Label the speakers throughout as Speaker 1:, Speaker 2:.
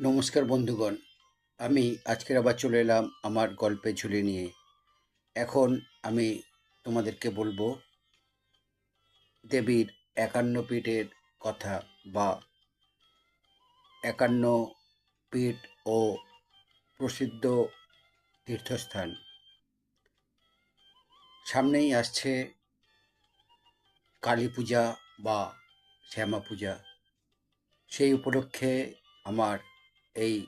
Speaker 1: নমস্কার বন্ধুগণ, আমি আজকের আবার চলে এলাম আমার গল্পের ঝুলি নিয়ে। এখন আমি তোমাদেরকে বলব, দেবীর একান্ন পীঠের কথা বা একান্ন পীঠ ও প্রসিদ্ধ তীর্থস্থান। সামনেই আসছে কালী পূজা বা শ্যামা পূজা। সেই উপলক্ষে আমার এই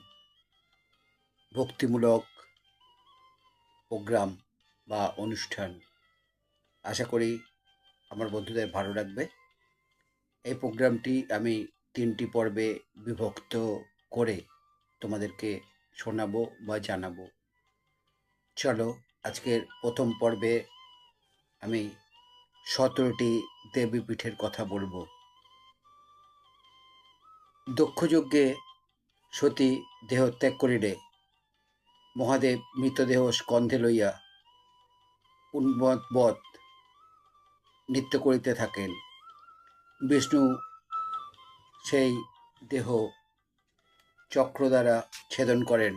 Speaker 1: ভক্তিমূলক প্রোগ্রাম বা অনুষ্ঠান আশা করি আমার বন্ধুদের ভালো লাগবে। এই প্রোগ্রামটি আমি তিনটি পর্বে বিভক্ত করে তোমাদেরকে শোনাবো বা জানাব। চলো, আজকের প্রথম পর্বে আমি সতেরোটি দেবীপীঠের কথা বলব। দক্ষযজ্ঞে সতী দেহত্যাগ করিলে মহাদেব মৃতদেহ স্কন্ধে লইয়া উন্মতবৎ নৃত্য করিতে থাকেন। বিষ্ণু সেই দেহ চক্র দ্বারা ছেদন করেন।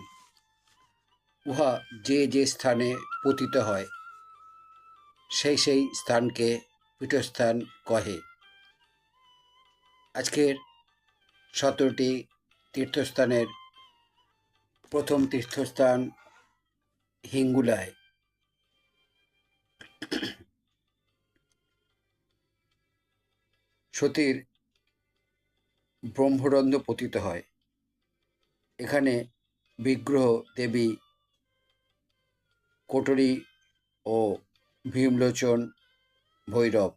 Speaker 1: উহা যে যে স্থানে পতিত হয়, সেই সেই স্থানকে পীঠস্থান কহে। আজকের সতেরোটি তীর্থস্থানের প্রথম তীর্থস্থান হিঙ্গুলায়। সতীর ব্রহ্মরন্ধ্র পতিত হয়। এখানে বিগ্রহ, দেবী, কোটরি ও ভীমলোচন, ভৈরব।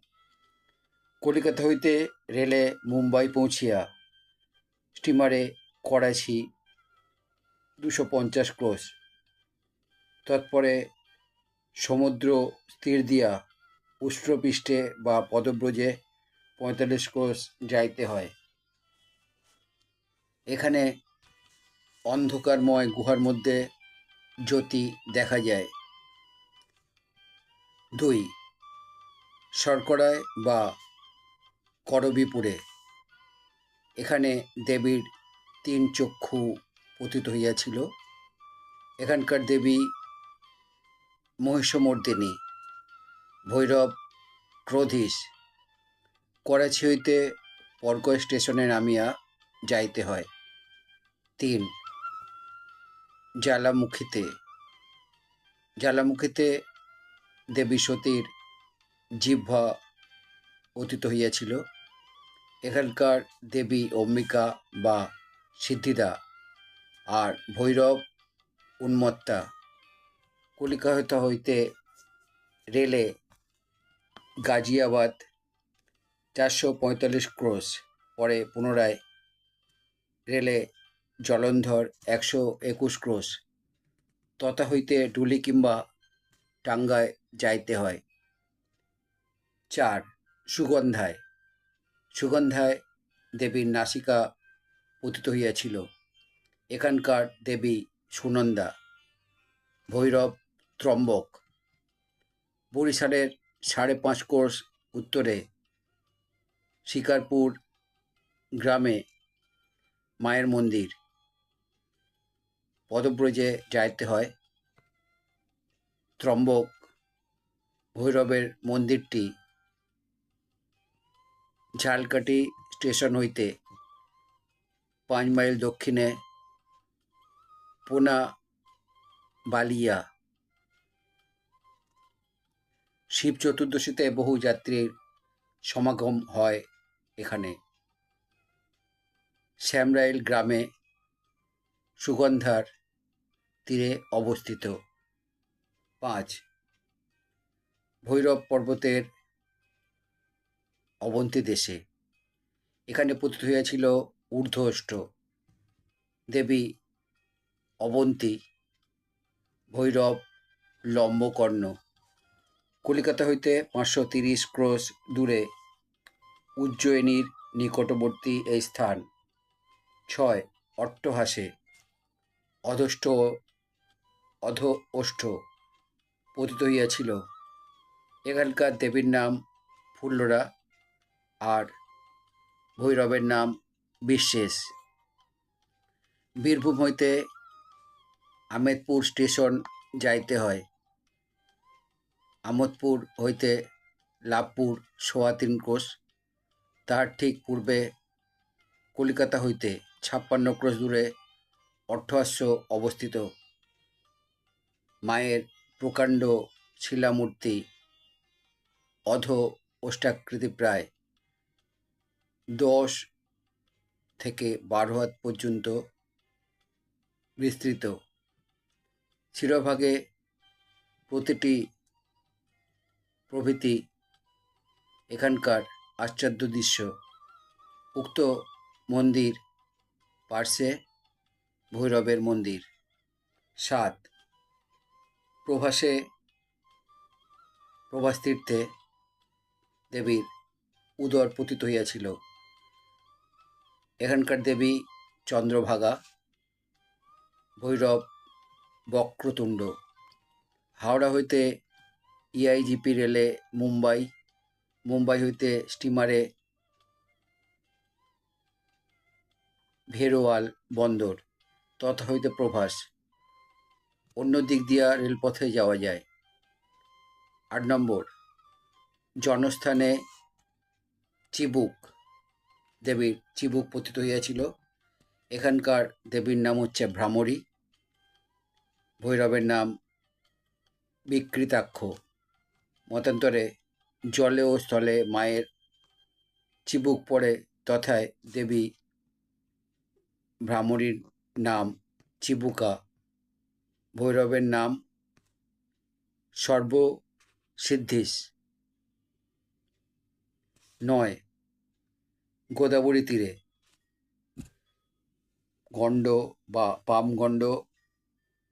Speaker 1: কলিকাতা হইতে রেলে মুম্বাই পৌঁছিয়া স্টিমারে করাচি দুশো পঞ্চাশ ক্রোশ। তৎপরে সমুদ্র স্থির দিয়া উষ্ট্রপৃষ্ঠে বা পদব্রজে পঁয়তাল্লিশ ক্রোশ যাইতে হয়। এখানে অন্ধকারময় গুহার মধ্যে জ্যোতি দেখা যায়। দুই, শর্করায় বা করবিপুরে। এখানে দেবীর তিন চক্ষু পতিত হইয়াছিল। এখানকার দেবী মহিষমর্দিনী, ভৈরব ক্রোধীশ, করাচি হইতে পর্ক স্টেশনে নামিয়া যাইতে হয়। তিন, জ্বালামুখীতে জ্বালামুখীতে দেবী সতীর জিহ্বা অতীত হইয়াছিল। এখানকার দেবী অম্বিকা বা সিদ্ধিদা আর ভৈরব উন্মত্তা। কলিকাতা হইতে রেলে গাজিয়াবাদ চারশো পঁয়তাল্লিশ ক্রোশ। পরে পুনরায় রেলে জলন্ধর একশো একুশ ক্রোশ। তথা হইতে ডুলি কিংবা টাঙ্গায় যাইতে হয়। চার, সুগন্ধায়। সুগন্ধায় দেবীর নাসিকা পতিত হইয়াছিল। এখানকার দেবী সুনন্দা, ভৈরব ত্রম্বক। বরিশালের সাড়ে পাঁচ কোর্স উত্তরে শিকারপুর গ্রামে মায়ের মন্দির। পদব্রজে যাইতে হয়। ত্রম্বক, ভৈরবের মন্দিরটি ঝালকাঠি স্টেশন হইতে পাঁচ মাইল দক্ষিণে পোনা বালিয়া। শিব চতুর্দশীতে বহু যাত্রীর সমাগম হয় এখানে। শ্যামরাইল গ্রামে সুগন্ধার তীরে অবস্থিত। পাঁচ, ভৈরব পর্বতের অবন্তী দেশে। এখানে পতিত হইয়াছিল ঊর্ধ্ব অষ্ট দেবী অবন্তী, ভৈরব লম্বকর্ণ। কলিকাতা হইতে পাঁচশো তিরিশ ক্রোশ দূরে উজ্জয়িনীর নিকটবর্তী এই স্থান। ছয়, অট্টহাসে। অধষ্ট অধ ওষ্ঠ পতিত হইয়াছিল। এখানকার দেবীর নাম ফুল্লরা আর ভৈরবের নাম বিশ্বেশ বীরভূম হইতে আমেদপুর স্টেশন যাইতে হয়। আমোদপুর হইতে লাভপুর সোয়া তিন ক্রোশ। তার ঠিক পূর্বে কলিকাতা হইতে ছাপ্পান্ন ক্রোশ দূরে অর্থহাস্য অবস্থিত। মায়ের প্রকাণ্ড শিলামূর্তি অধ ওষ্ঠাকৃতি প্রায়। দশ থেকে বারো হাত পর্যন্ত বিস্তৃত। শিরোভাগে প্রতিটি প্রভৃতি এখানকার আশ্চর্য দৃশ্য। উক্ত মন্দির পার্শ্বে ভৈরবের মন্দির। সাত, প্রভাসে প্রভাস তীর্থে দেবীর উদর পতিত হইয়াছিল। এখানকার দেবী চন্দ্রভাগা, ভৈরব বক্রতুণ্ড। হাওড়া হইতে ইআইজিপি রেলে মুম্বাই মুম্বাই হইতে স্টিমারে ভেরোয়াল বন্দর, তথা হইতে প্রভাস। অন্য দিক দিয়া রেলপথে যাওয়া যায়। আট নম্বর জন্মস্থানে চিবুক। দেবীর চিবুক পতিত হইয়াছিল। এখানকার দেবীর নাম হচ্ছে ভ্রামরী। ভৈরবের নাম বিকৃতাক্ষ। মতান্তরে জলে ও স্থলে মায়ের চিবুক পড়ে তথায় দেবী ভ্রামরীর নাম চিবুকা ভৈরবের নাম সর্বসিদ্ধিস। নয় গোদাবরী তীরে। গণ্ড বা পামগণ্ড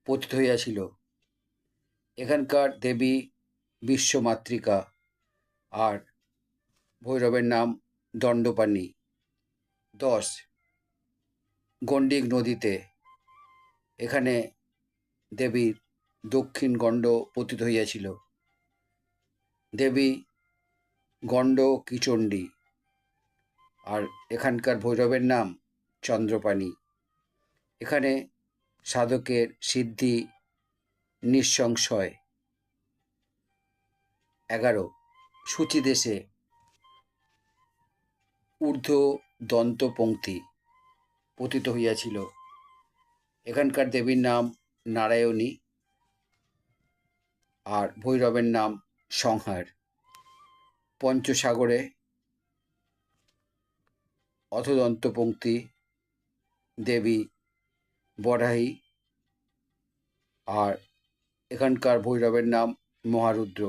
Speaker 1: পতিত হইয়াছিল। এখানকার দেবী বিশ্বমাতৃকা আর ভৈরবের নাম দণ্ডপাণি। দশ, গণ্ডিক নদীতে। এখানে দেবীর দক্ষিণ গণ্ড পতিত হইয়াছিল। দেবী গণ্ড কিচণ্ডী। আর এখানকার ভৈরবের নাম চন্দ্রপাণি। এখানে সাধকের সিদ্ধি নিঃসংশয়। এগারো সূচি দেশে ঊর্ধ্ব দন্ত পঙ্ক্তি পতিত হইয়াছিল। এখানকার দেবীর নাম নারায়ণী আর ভৈরবের নাম সংহার। পঞ্চসাগরে অথদন্ত পঙ্ক্তি দেবী বরাহী আর এখানকার ভৈরবের নাম মহারুদ্র।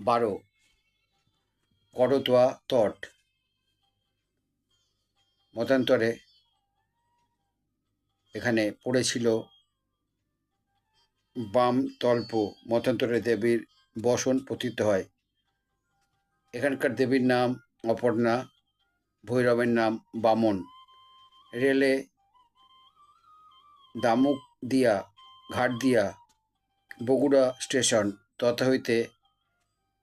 Speaker 1: বারো, করতোয়া তট। মতান্তরে এখানে পড়েছিল বাম তল্প, মতান্তরে দেবীর বসন পতিত হয়। এখানকার দেবীর নাম অপর্ণা ভৈরবের নাম বামন। রেলে দামুক দিয়া, ঘাট দিয়া, বগুড়া স্টেশন। তথা হইতে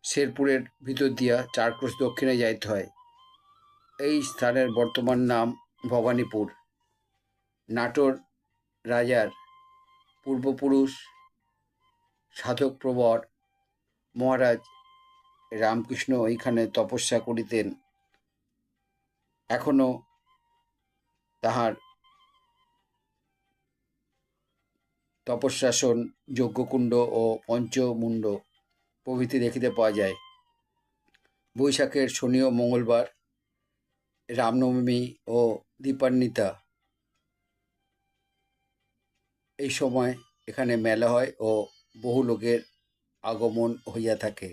Speaker 1: শেরপুরের ভিতর দিয়া চার ক্রোশ দক্ষিণে যাইতে হয়। এই স্থানের বর্তমান নাম ভবানীপুর। নাটোর রাজার পূর্বপুরুষ, সাধক প্রবর মহারাজ রামকৃষ্ণ এইখানে তপস্যা করিতেন। এখনও তাহার তপস্যাসন, যজ্ঞকুণ্ড ও পঞ্চমুণ্ড প্রভৃতি দেখিতে পাওয়া যায়। বৈশাখের শনি ও মঙ্গলবার রামনবমী ও দীপান্বিতা। এই সময় এখানে মেলা হয় ও বহু লোকের আগমন হইয়া থাকে।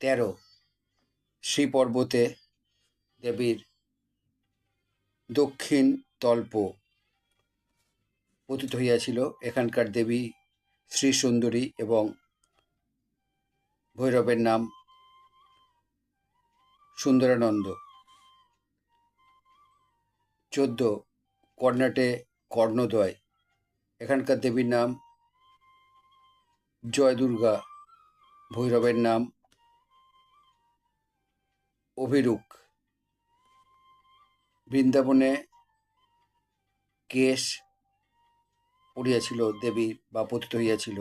Speaker 1: তেরো শ্রী পর্বতে দেবীর দক্ষিণ তল্প পতিত হইয়াছিল। এখানকার দেবী শ্রী সুন্দরী এবং ভৈরবের নাম সুন্দরানন্দ। চোদ্দ কর্ণাটে কর্ণদয় এখানকার দেবীর নাম জয় দুর্গা ভৈরবের নাম অভিরূপ। বৃন্দাবনে কেশ পড়িয়াছিল, দেবী বা পতিত হইয়াছিল।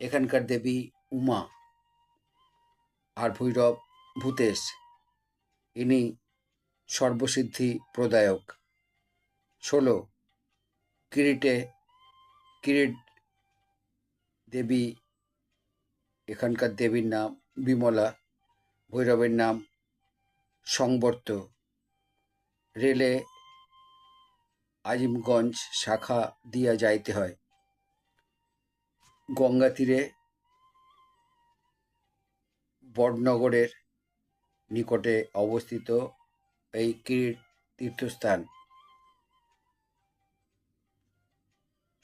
Speaker 1: এখানকার দেবী উমা আর ভৈরব ভূতেশ, ইনি সর্বসিদ্ধি প্রদায়ক। ষোলো, কিরিটে, কিরিট দেবী, এখানকার দেবীর নাম বিমলা, ভৈরবের নাম সংবর্ত। রেলে আজিমগঞ্জ শাখা দিয়া যাইতে হয়। গঙ্গা তীরে বড়নগরের নিকটে অবস্থিত এই তীর্থস্থান।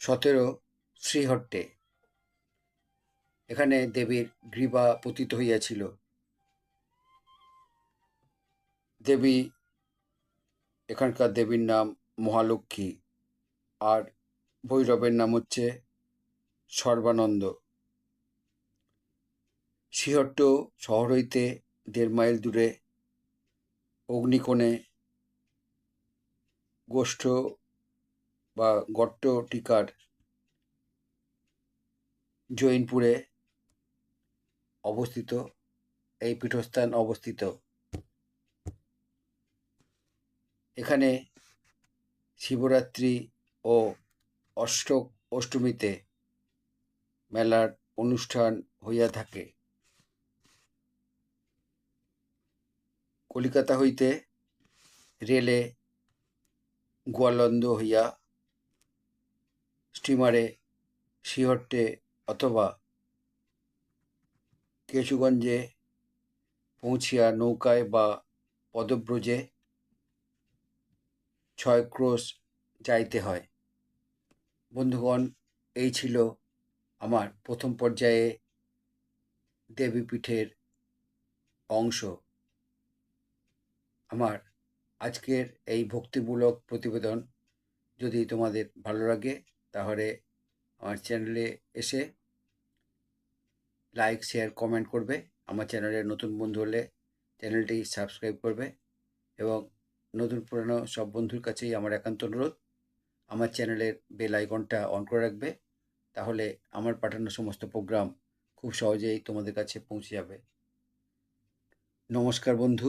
Speaker 1: সতেরো শ্রীহট্টে। এখানে দেবীর গ্রীবা পতিত হইয়াছিল। দেবী এখানকার দেবীর নাম মহালক্ষ্মী। আর ভৈরবের নাম হচ্ছে সর্বানন্দ। শ্রীহট্ট শহর হইতে দেড় মাইল দূরে অগ্নিকোণে গোষ্ঠ বা গট্ট টিকার জৈনপুরে অবস্থিত, এই পীঠস্থান অবস্থিত। এখানে শিবরাত্রি ও অষ্টক অষ্টমীতে মেলার অনুষ্ঠান হইয়া থাকে। কলিকাতা হইতে রেলে গোয়ালন্দ হইয়া স্টিমারে শিহট্টে অথবা কেশুগঞ্জে পৌঁছিয়া নৌকায় বা পদব্রজে ছয় ক্রোশ যাইতে হয়। বন্ধুগণ, এই ছিল আমার প্রথম পর্যায়ে দেবীপীঠের অংশ। আমার আজকের এই ভক্তিমূলক প্রতিবেদন যদি তোমাদের ভালো লাগে, তাহলে আমার চ্যানেলে এসে লাইক, শেয়ার, কমেন্ট করবে। আমার চ্যানেলে নতুন বন্ধু হলে চ্যানেলটি সাবস্ক্রাইব করবে এবং নতুন পুরানো সব বন্ধুর কাছেই আমার একান্ত অনুরোধ। আমার চ্যানেলের বেল আইকনটা অন করে রাখবে। তাহলে আমার পাঠানো সমস্ত প্রোগ্রাম খুব সহজেই তোমাদের কাছে পৌঁছে যাবে। নমস্কার বন্ধু।